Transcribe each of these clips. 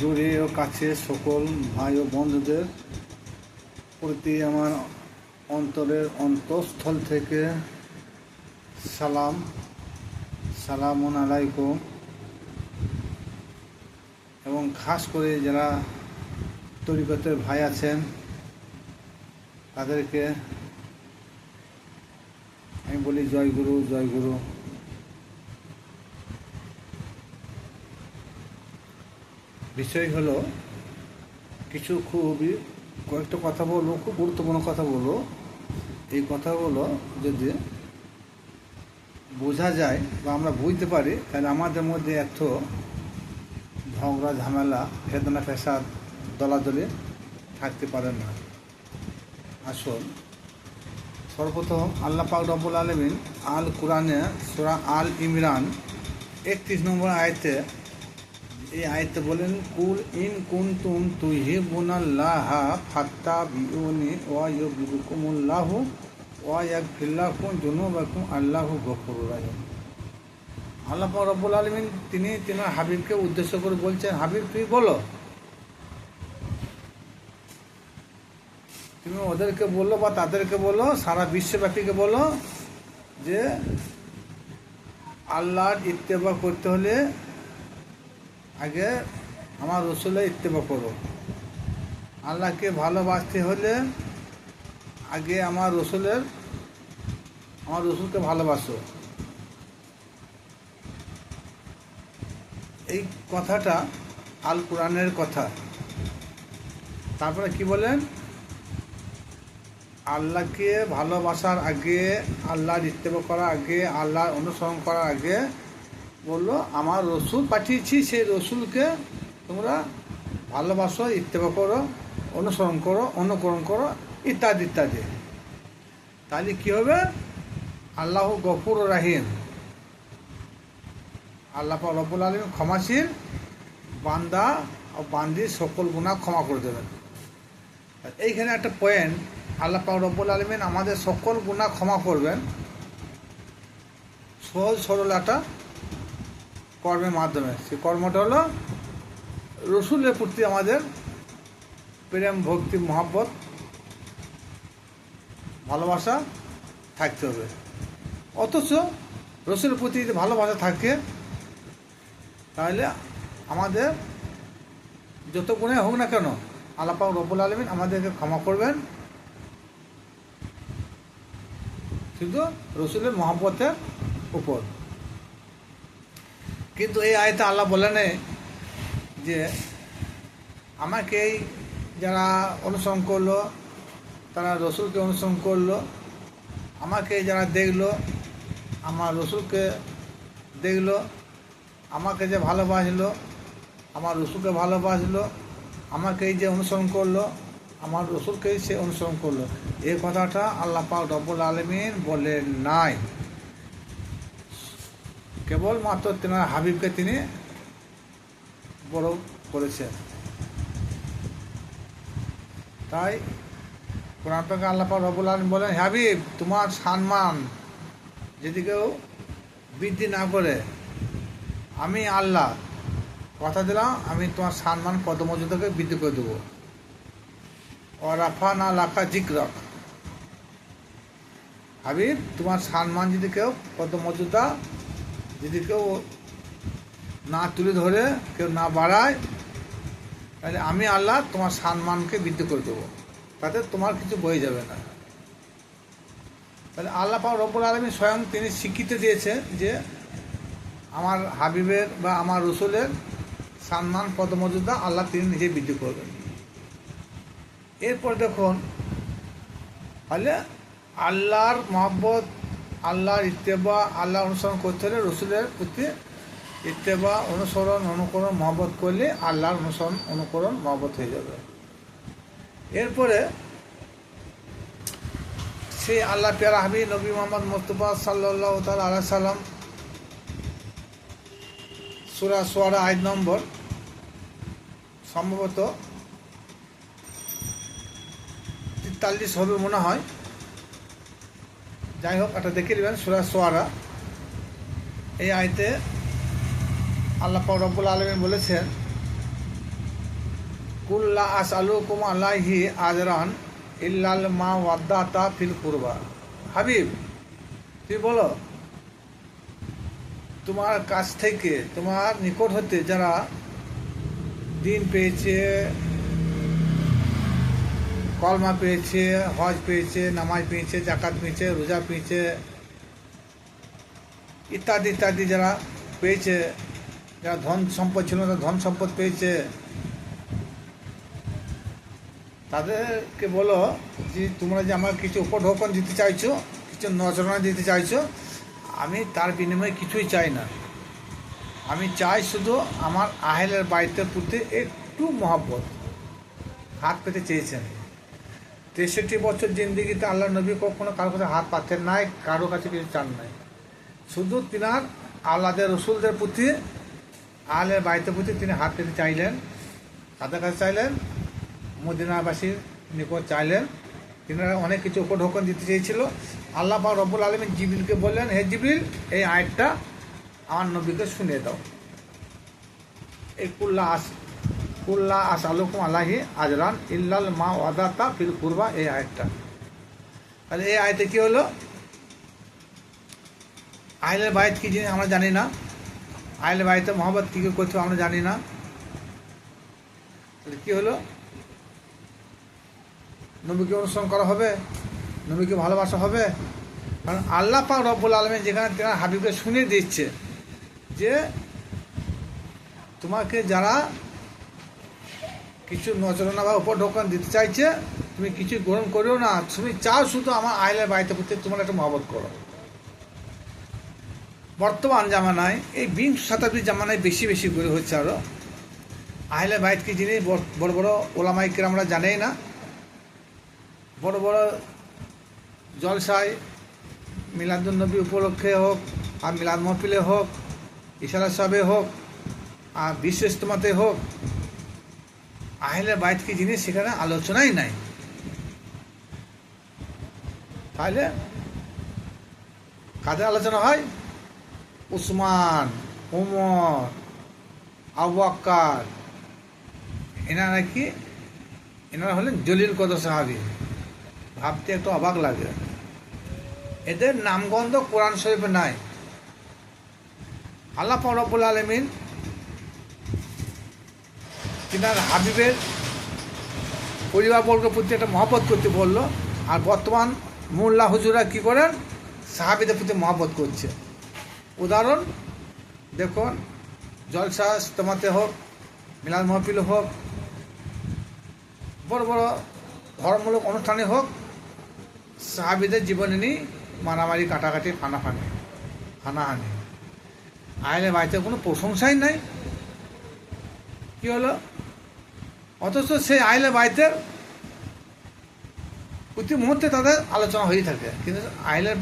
দূরে ও কাছে সকল ভাই ও বন্ধুদের প্রতি আমার অন্তরের অন্তঃস্থল থেকে সালাম, সালামুন আলাইকুম। এবং খাস করে যারা তরিকতের ভাই আছেন, তাদেরকে আমি বলি জয় গুরু জয় গুরু। বিষয় হলো, কিছু খুবই কয়েকটা কথা বলব, খুব গুরুত্বপূর্ণ কথা বলব। এই কথাগুলো যদি বোঝা যায় বা আমরা বুঝতে পারি, তাহলে আমাদের মধ্যে এত ঝগড়া, ঝামেলা, ফেদনা ফেসাদ দলাদলি থাকতে পারে না। আসল সর্বপ্রথম আল্লাহ পাক রব্বুল আলমিন আল কোরআনে সুরা আল ইমরান একত্রিশ নম্বর আয়তে এই আয়তে বলেন, কুল ইন কুনতুম তুহিবুনাল্লাহা ফাত্তা বিউনি ওয়া ইউবিকুমুল্লাহ ওয়া ইয়াগফিরলাকুম যুনুবাকুম, আল্লাহু গফুরুর রহিম। আল্লাহ রব্বুল আলমিন তিনি তিনার হাবিবকে উদ্দেশ্য করে বলছেন, হাবিব তুই বলো। তুমি ওদেরকে বলো বা তাদেরকে বলো, সারা বিশ্বব্যাপীকে বলো যে আল্লাহর ইত্তেবা করতে হলে আগে আমার রসুলের ইত্তেবা করো। আল্লাহকে ভালোবাসতে হলে আগে আমার রসুলের, আমার রসুলকে ভালোবাসো। এই কথাটা আল কোরআনের কথা। তারপরে কি বলেন? আল্লাহকে ভালোবাসার আগে, আল্লাহর ইত্তেবা করার আগে, আল্লাহর অনুসরণ করার আগে বলল, আমার রসুল পাঠিয়েছি, সেই রসুলকে তোমরা ভালোবাসো ইত্তেবা করো, অনুসরণ করো, অনুকরণ করো, ইত্যাদি ইত্যাদি। তাহলে কী হবে? আল্লাহ গফুর রাহিম। আল্লাহ রব্বুল আলম ক্ষমাশীল, বান্দা ও বান্দির সকল গুণা ক্ষমা করে দেবেন। এইখানে একটা পয়েন্ট আল্লাহ রব্বুল আলমিন আমাদের সকল গুণা ক্ষমা করবেন। সহজ সরল একটা কর্মের মাধ্যমে। সে কর্মটা হলো রসুলের প্রতি আমাদের প্রেম, ভক্তি, মহাব্বত, ভালোবাসা থাকতে হবে। অথচ রসুলের প্রতি যদি ভালোবাসা থাকে, তাহলে আমাদের যত গুণে হোক না কেন আল্লাপাক রব্বুল আলমিন আমাদেরকে ক্ষমা করবেন। কিন্তু রসুলের মহাব্বতের উপর। কিন্তু এই আয়তে আল্লাহ বলেন যে আমাকেই যারা অনুসরণ করল, তারা রসুলকে অনুসরণ করল, আমাকে যারা দেখল, আমার রসুলকে দেখল, আমাকে যে ভালোবাসলো, আমার রসুলকে ভালোবাসলো, আমাকে এই যে অনুসরণ করল, আমার রসুলকেই সে অনুসরণ করল। এই কথাটা আল্লাহ পাক রব্বুল আলমিন বলে নাই। কেবলমাত্র তেনার হাবিবকে তিনি বড় করেছেন। তাই কোরআন আল্লাহ পাক আলম বলেন হাবিব, তোমার সম্মান যদি কেউ বৃদ্ধি না করে, আমি আল্লাহ, কথা দিলাম, আমি তোমার সম্মান পদমর্যাদাকে বৃদ্ধি করে দেবো। ও রাফা না লাখা জিকরক হাবিব, তোমার সম্মান যদি কেউ পদমর্যাদা যদি কেউ না তুলে ধরে, কেউ না বাড়ায়, তাহলে আমি আল্লাহ তোমার সম্মানকে বৃদ্ধি করে দেবো। তাতে তোমার কিছু বয়ে যাবে না। তাহলে আল্লাহ পাক রব্বুল আলমী স্বয়ং তিনি স্বীকৃতি দিয়েছে যে আমার হাবিবের বা আমার রসুলের সম্মান পদমর্যাদা আল্লাহ তিনি নিজে বৃদ্ধি করবেন। এরপর দেখুন, তাহলে আল্লাহর মহব্বত আল্লাহর ইত্তেবা আল্লাহ অনুসরণ করতে হলে রসুলের প্রতি ইত্তেবা অনুসরণ, অনুকরণ, মহব্বত করলে আল্লাহর অনুসরণ, অনুকরণ, মহব্বত হয়ে যাবে। এরপরে সেই আল্লাহ পেয়ারা হাবি নবী মোহাম্মদ মুস্তফা সাল্লাহ তাল আল্লাহ সাল্লাম সুরা সোয়ারা আট নম্বর সম্ভবত তেতাল্লিশ হবে মনে হয়। যাই হোক, একটা দেখে নেবেন সুরা সোয়ারা। এই আয়তে আল্লাহ রব্বুল আলমিন বলেছেন কুল্লা আস আলু কুম আলাহি আজরান ইল্লাল মা ওয়াদ্দাতা ফিল কুরবা। হাবিব তুই বলো, তোমার কাছ থেকে, তোমার নিকট হতে যারা দিন পেয়েছে কলমা পেয়েছে, হজ পেয়েছে, নামাজ পেয়েছে, জাকাত পেয়েছে, রোজা পেয়েছে, ইত্যাদি ইত্যাদি যারা পেয়েছে, যারা ধন সম্পদ ছিল না ধন সম্পদ পেয়েছে। তাদেরকে বলো, যে তোমরা যে আমার কিছু উপঢৌকন দিতে চাইছো, কিছু নজরানা দিতে চাইছো, আমি তার বিনিময়ে কিছুই চাই না। আমি চাই শুধু আমার আহেলের বাড়িতে প্রতি একটু মহব্বত, হাত পেতে চেয়েছেন। তেষট্টি বছর জিন্দিগিতে আল্লাহ নবী কখনো কারোর কাছে হাত পাতেন নাই কারোর কাছে কিছু চান নাই। শুধু তিনার আল্লাদের রসুলদের প্রতি আহলের বাড়িতে প্রতি তিনি হাত পেতে চাইলেন, তাদের কাছে চাইলেন, মদিনাবাসীর নিকট চাইলেন। তিনারা অনেক কিছু উপঢৌকন দিতে চেয়েছিল। আল্লাহ বা রব্বুল আলমী জিবিলকে বললেন, হে জিবিল এই আয়টা আমার নবীকে শুনে দাও। এই কুল্লা আস কুল্লা আস আলুকুম আল্লাহি আজরান ইল্লাল মা ওয়াদাতা ফিল কুরবা, এই আয়টা তাহলে এই আয়তে কি হলো? আহলের বাইত কি জিনিস আমরা জানি না। আহলের বাড়িতে মোহাম্মদ কী করে করতে আমরা জানি না। তাহলে কি হলো? নবীকে অনুসরণ করা হবে? নবীকে ভালোবাসা হবে? কারণ আল্লাহ পাক রব্বুল আলমী যেখানে তেনার হাবিবকে শুনিয়ে দিচ্ছে যে, তোমাকে যারা কিছু নজরানা বা উপর ঢোকান দিতে চাইছে, তুমি কিছু গ্রহণ করিও না। তুমি চাও শুধু আমার আইলের বাড়িতে প্রতি তোমার একটা মহব্বত করো। বর্তমান জামানায়, এই বিংশ শতাব্দীর জামানায় বেশি বেশি করে হচ্ছে আরও আহলে বাইত কি জিনিস, বড় বড় বড় ওলামাইকে আমরা জানেই না। বড় বড় জলসায় মিলাদুলনবী উপলক্ষে হোক আর মিলাদ মহফিলে হোক, ইশারা সাবে হোক, আর বিশ্ব ইস্তমাতে হোক আহলে বাইত কি জিনিস? সেখানে আলোচনাই নাই। তাহলে কাদের আলোচনা হয়? উসমান, উমর আবাক্কার এনারা কি? এনারা হলেন জলিল কদ সাহাবি। ভাবতে একটু অবাক লাগে। এদের নামগন্ধ কোরআন শরীফে নাই। আল্লাহ রব্বুল আলমিন তিনার হাবিবের পরিবারবর্গের প্রতি একটা মহব্বত করতে বলল, আর বর্তমান মোল্লা হুজুরা কি করেন? সাহাবিদের প্রতি মহব্বত করছে। উদাহরণ, দেখুন, জলসা ইস্তমাতে হোক, মিলাদ মহফিল হোক, বড় বড় ধর্মমূলক অনুষ্ঠানে হোক, সাহাবিদের জীবনে নিয়ে মারামারি, কাটাকাটি, ফানাফানি, হানাহানি। আইলে বাড়িতে কোনো প্রশংসাই নাই। কি হলো? অথচ সেই আইলে বাড়িতে প্রতি মুহূর্তে তাদের আলোচনা হয়েই থাকে। কিন্তু আইলের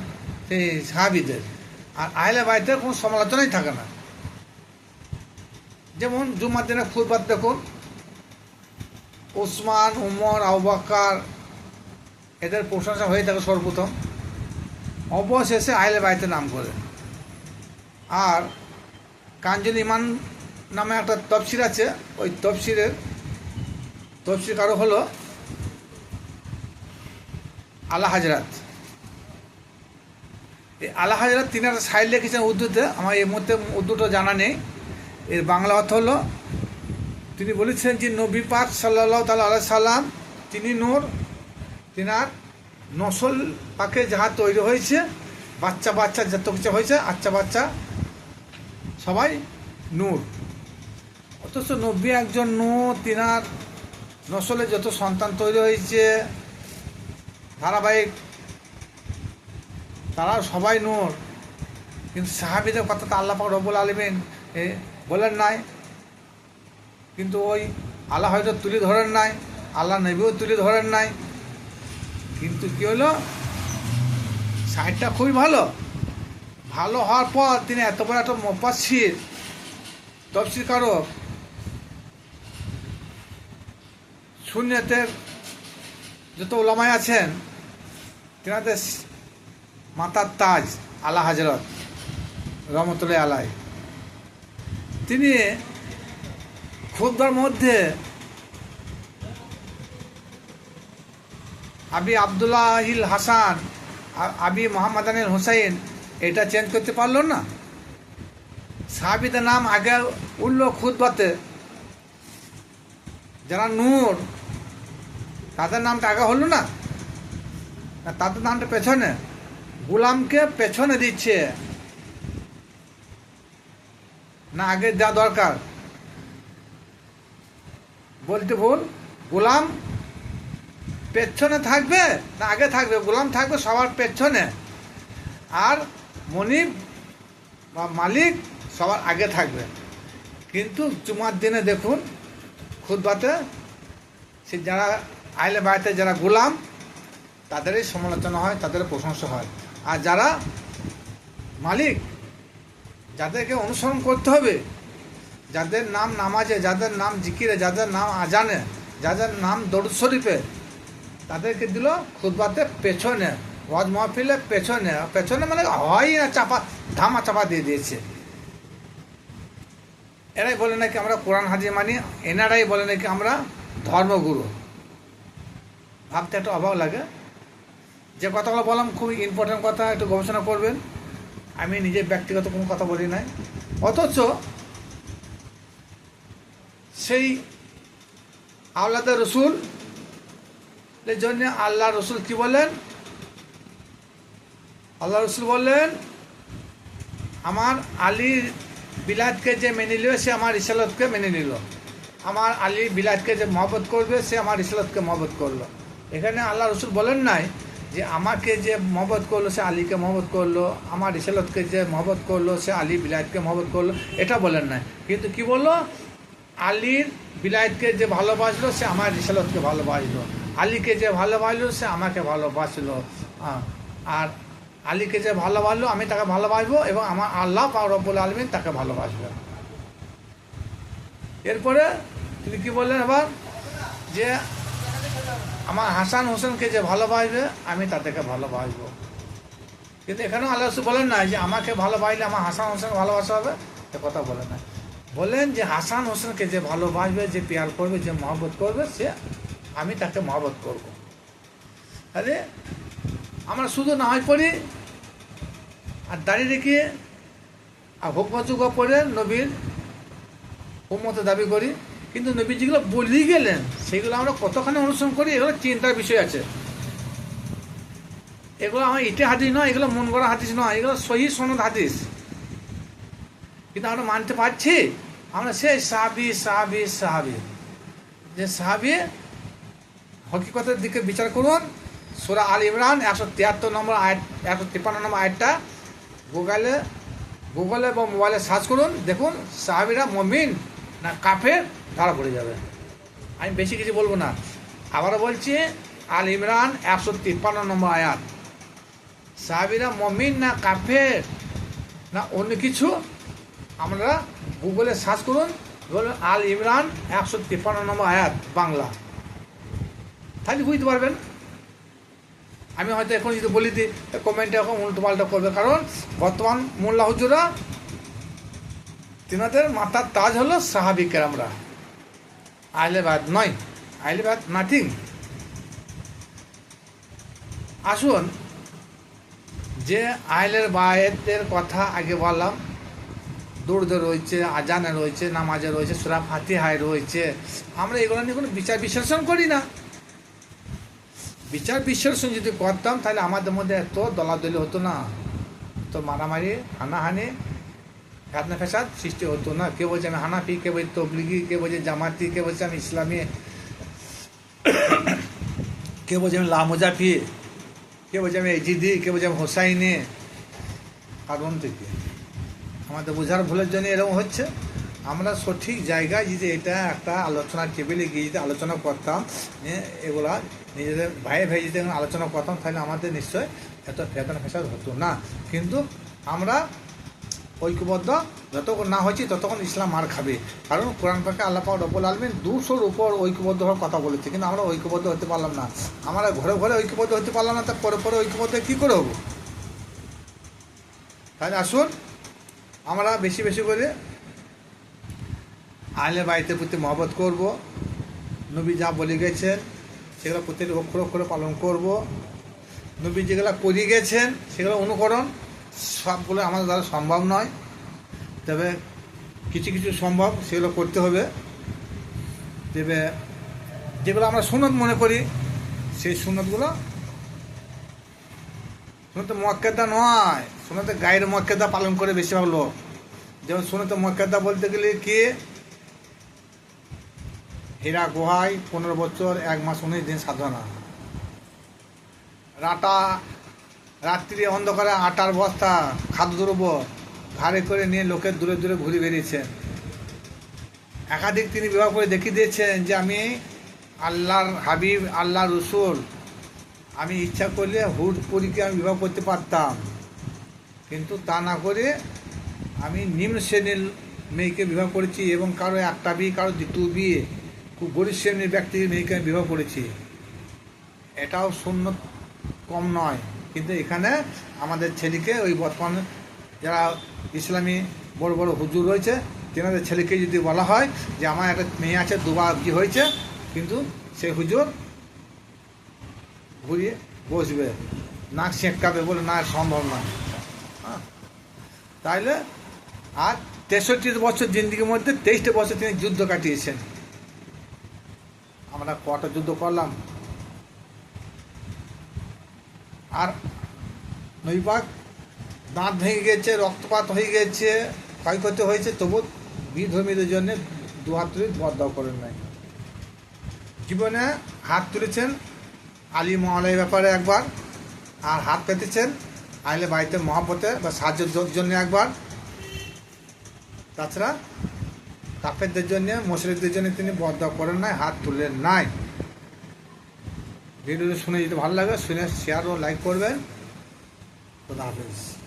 সেই সাহাবিদের আর আহলে বাইতের কোনো সমালোচনাই থাকে না। যেমন জুম্মার দিনে ফুটপাত দেখুন, ওসমান, উমর আবাক্কার এদের প্রশংসা হয়ে থাকে সর্বপ্রথম। অবশেষে আইলে বাইতে নাম করে। আর কাঞ্জল ইমান নামে একটা তফসির আছে, ওই তফসিরের তফসির কারও হলো? আল্লাহ হাজরাত। এই আলা হাজরাত তিনি একটা সাইড লিখেছেন উর্দুতে। আমার এই মুহূর্তে উর্দুটা জানা নেই। এর বাংলা অর্থ হলো, তিনি বলেছেন যে নবী পাক সাল্লাহ তাল আল্লাহ সাল্লাম, তিনি নূর, তিনার নসল পাকে যাহা তৈরি হয়েছে, বাচ্চা বাচ্চা যত কিছু হয়েছে আচ্ছা বাচ্চা সবাই নূর। অথচ নব্বী একজন নূর, তিনার নসলে যত সন্তান তৈরি হয়েছে, ধারাবাহিক তারা সবাই নূর। কিন্তু সাহাবিদের কথা তো আল্লাহ পাক রব্বুল আলমিন বলেন নাই। কিন্তু ওই আল্লাহ হয়তো তুলে ধরেন নাই, আল্লাহ নবীও তুলে ধরেন নাই। কিন্তু কী হলো? সাইডটা খুবই ভালো। ভালো হওয়ার পর তিনি এত বড় একটা মোপাসির তফসির কারক সুনিয়তের যত ওলামায় আছেন, তেনাদের মাতার তাজ আলা হাজরত, রহমতুল্লাহ আলাই তিনি ক্ষুদ্রর মধ্যে আবি আবদুল্লাহিল হাসান, আবি মোহাম্মদ আনিল হুসাইন, এটা চেঞ্জ করতে পারল না। সাহাবিদের নাম আগে উঠল খুদবাতে যারা নূর, তাদের নামটা আগে হলো না? তাদের নামটা পেছনে। গুলামকে পেছনে দিচ্ছে। না, আগে দেওয়া দরকার। বলতে ভুল। গোলাম পেছনে থাকবে? না, আগে থাকবে। গোলাম থাকবে সবার পেছনে। আর মনিব বা মালিক সবার আগে থাকবে। কিন্তু জুমার দিনে দেখুন খুদবাতে সে যারা আইলে বাড়িতে যারা গোলাম, তাদেরই সমালোচনা হয়, তাদের প্রশংসা হয়। আর যারা মালিক, যাদেরকে অনুসরণ করতে হবে, যাদের নাম নামাজে, যাদের নাম জিকিরে, যাদের নাম আজানে, যাদের নাম দরুদ শরীফে, তাদেরকে দিল খুদবাতে পেছনে, ওয়াজ মাহফিলে পেছনে। পেছনে মানে হয় না, চাপা ধামা চাপা দিয়ে দিয়েছে। এরাই বলে নাকি আমরা কোরআন হাজির মানি, এনারাই বলে নাকি আমরা ধর্মগুরু। ভাবতে একটু অভাব লাগে। যে কথাগুলো বললাম খুব ইম্পর্টেন্ট কথা, একটু গবেষণা করবেন। আমি নিজে ব্যক্তিগত কোনো কথা বলি নাই। অথচ সেই আওলাদের রসুল, এর জন্য আল্লাহ রসুল কি বলেন? আল্লাহ রসুল বললেন আমার আলীর বিলাতকে যে মেনে নিল, সে আমার ইসালতকে মেনে নিল। আমার আলী বিলাতকে যে মহবত করবে, সে আমার ইসালতকে মহবত করল। এখানে আল্লাহ রসুল বলেন নাই যে, আমাকে যে মহবত করল, সে আলীকে মহবত করল, আমার ইসালতকে যে মহবত করল, সে আলী বিলায়তকে মহবত করল, এটা বলেন নাই। কিন্তু কি বলল? আলীর বিলায়তকে যে ভালোবাসলো, সে আমার রিসালতকে ভালোবাসলো। আলীকে যে ভালোবাসলো, সে আমাকে ভালোবাসলো। আর আলীকে যে ভালোবাসলো, আমি তাকে ভালোবাসবো এবং আমার আল্লাহ পাক রব্বুল আলমিন তাকে ভালোবাসবে। এরপরে তিনি কি বললেন এবার? যে আমার হাসান হোসেনকে যে ভালোবাসবে, আমি তাদেরকে ভালোবাসবো। কিন্তু এখানেও আল্লাহ বলেন না যে আমাকে ভালোবাসলে আমার হাসান হোসেন ভালোবাসা হবে? এ কথা বলে না বলেন যে হাসান হোসেনকে যে ভালোবাসবে, যে পেয়ার করবে, যে মহব্বত করবে, সে আমি তাকে মহব্বত করব। আরে আমরা শুধু নামাজ পড়ি আর দাঁড়িয়ে রেখে আর হুকমতুকা পড়ে নবীর উম্মতে দাবি করি। কিন্তু নবী যেগুলো বলি গেলেন, সেগুলো আমরা কতখানি অনুসরণ করি, এগুলো চিন্তার বিষয় আছে। এগুলো আমার ইটে হাদিস নয়, এগুলো মন করা হাদিস নয়, এগুলো সহি সনদ হাদিস। কিন্তু আমরা মানতে পারছি, আমরা সেই সাহাবি সাহাবি সাহাবি। যে সাহাবি হকিকতের দিকে বিচার করুন সুরা আল ইমরান একশো তিয়াত্তর নম্বর আয়াত, একশো তিপ্পান্ন নম্বর আয়াতটা গুগলে গুগলে বা মোবাইলে সার্চ করুন, দেখুন সাহাবিরা মমিন না কাফের ধরা পড়ে যাবে। আমি বেশি কিছু বলব না। আবারও বলছি, আল ইমরান একশো তিপ্পান্ন নম্বর আয়াত। সাহাবিরা মমিন না কাফের না অন্য কিছু? আমরা গুগলে সার্চ করুন বলুন আল ইমরান একশো তিপ্পান্ন নম্বর আয়াত, বাংলা। তাহলে বুঝতে পারবেন। আমি হয়তো এখন যদি বলি দিই কমেন্টে এখন উল্টো পাল্টা করবে। কারণ বর্তমান মোল্লা হুজুরা, তিনাদের মাথার তাজ হলো সাহাবিকের আমরা। আইলেবাদ নয়। আইলেবাদ নাথিং আসুন, যে আইলের বায়েতের কথা আগে বললাম। দৌড়দে রয়েছে, আজানে রয়েছে, নামাজে রয়েছে, সুরা ফাতিহায় রয়েছে। আমরা এগুলো নিয়ে কোনো বিচার বিশ্লেষণ করি না। বিচার বিশ্লেষণ যদি করতাম, তাহলে আমাদের মধ্যে এত দলাদলি হতো না। তো মারামারি, হানাহানি ফেতনা ফেসাদ সৃষ্টি হতো না। কে বলছে আমি হানাফি, কে বলছে তবলিগি, কে বলছে জামাতি, কে বলছে আমি ইসলামী, কে বলছে আমি লামোজাফি, কে বলছে আমি এজিদি, কে বলছে আমি হোসাইনি। কারণ থেকে আমাদের বোঝার ভুলের জন্য এরকম হচ্ছে। আমরা সঠিক জায়গায় যদি এটা একটা আলোচনার টেবিলে গিয়ে যদি আলোচনা করতাম এগুলা নিজেদের ভাইয়ে ভাই যদি আলোচনা করতাম, তাহলে আমাদের নিশ্চয় এত ফেতনা ফেসাদ হতো না। কিন্তু আমরা ঐক্যবদ্ধ যতক্ষণ না হয়েছি, ততক্ষণ ইসলাম মার খাবে। কারণ কোরআন পাকে আল্লাহ পাক রব্বুল আলমিন দুশোর উপর ঐক্যবদ্ধ হওয়ার কথা বলেছে, কিন্তু আমরা ঐক্যবদ্ধ হতে পারলাম না। আমরা ঘরে ঘরে ঐক্যবদ্ধ হতে পারলাম না তার পরে পরে ঐক্যবদ্ধ কী করে হব? তাহলে আসুন, আমরা বেশি বেশি করে আহলে বাড়িতে প্রতি মহব্বত করব। নবী যা বলে গেছেন, সেগুলো প্রত্যেকটি অক্ষর অক্ষরে পালন করব। নবী যেগুলো করিয়ে গেছেন, সেগুলো অনুকরণ সবগুলো আমাদের দ্বারা সম্ভব নয়। তবে কিছু কিছু সম্ভব, সেগুলো করতে হবে। তবে যেগুলো আমরা সুনত মনে করি, সেই সুনতগুলো সুনতে মক্কেদা নয় সুনতে গায়ের মক্কেদা পালন করে বেশিরভাগ লোক। যেমন সুনতে মক্কেদা বলতে গেলে কি? হীরা গুহায় পনেরো বছর, এক মাস, উনিশ দিন সাধনা। রাটা রাত্রি অন্ধকারে আটার বস্তা খাদ্যদ্রব্য ঘাড়ে করে নিয়ে লোকের দূরে দূরে ঘুরে বেরিয়েছেন একাধিক তিনি বিবাহ করে দেখিয়ে দিয়েছেন যে আমি আল্লাহর হাবিব আল্লাহ রসুল। আমি ইচ্ছা করলে হুট পরীকে আমি বিবাহ করতে পারতাম। কিন্তু তা না করে আমি নিম্ন শ্রেণির মেয়েকে বিবাহ করেছি এবং কারও একটা বিয়ে, কারও দ্বিতীয় বিয়ে। খুব গরিব শ্রেণির ব্যক্তির মেয়েকে আমি বিবাহ করেছি। এটাও শূন্য কম নয়। কিন্তু এখানে আমাদের ছেলেকে ওই বর্তমান যারা ইসলামী বড় বড় হুজুর রয়েছে, তেনাদের ছেলেকে যদি বলা হয় যে আমার একটা মেয়ে আছে, দুবার কি হয়েছে, কিন্তু সে হুজুর ঘুরিয়ে বসবে, নাক সেঁকাবে বলে না, সম্ভব না হ্যাঁ। তাইলে আর তেষট্টি বছর জিন্দিগির মধ্যে তেইশটা বছর তিনি যুদ্ধ কাটিয়েছেন। আমরা কটা যুদ্ধ করলাম? আর নৈবাক দাঁত ভেঙে গেছে, রক্তপাত হয়ে গেছে, ক্ষয়ক্ষতি হয়েছে, তবু বিধর্মীদের জন্য দু হাত তুলে বদাও করেন নাই। জীবনে হাত তুলেছেন আলী মহলের ব্যাপারে একবার, আর হাত পেতেছেন আইলে বাড়িতে মহাপতে বা সাহায্যের জন্য একবার। তাছাড়া কাফেরদের জন্য, মুশরিকদের জন্য তিনি বদ্ধ করেন নাই, হাত তুলেন নাই। ভিডিওটি শুনে যদি ভালো লাগে, শুনে শেয়ার ও লাইক করবেন। খোদা হাফেজ।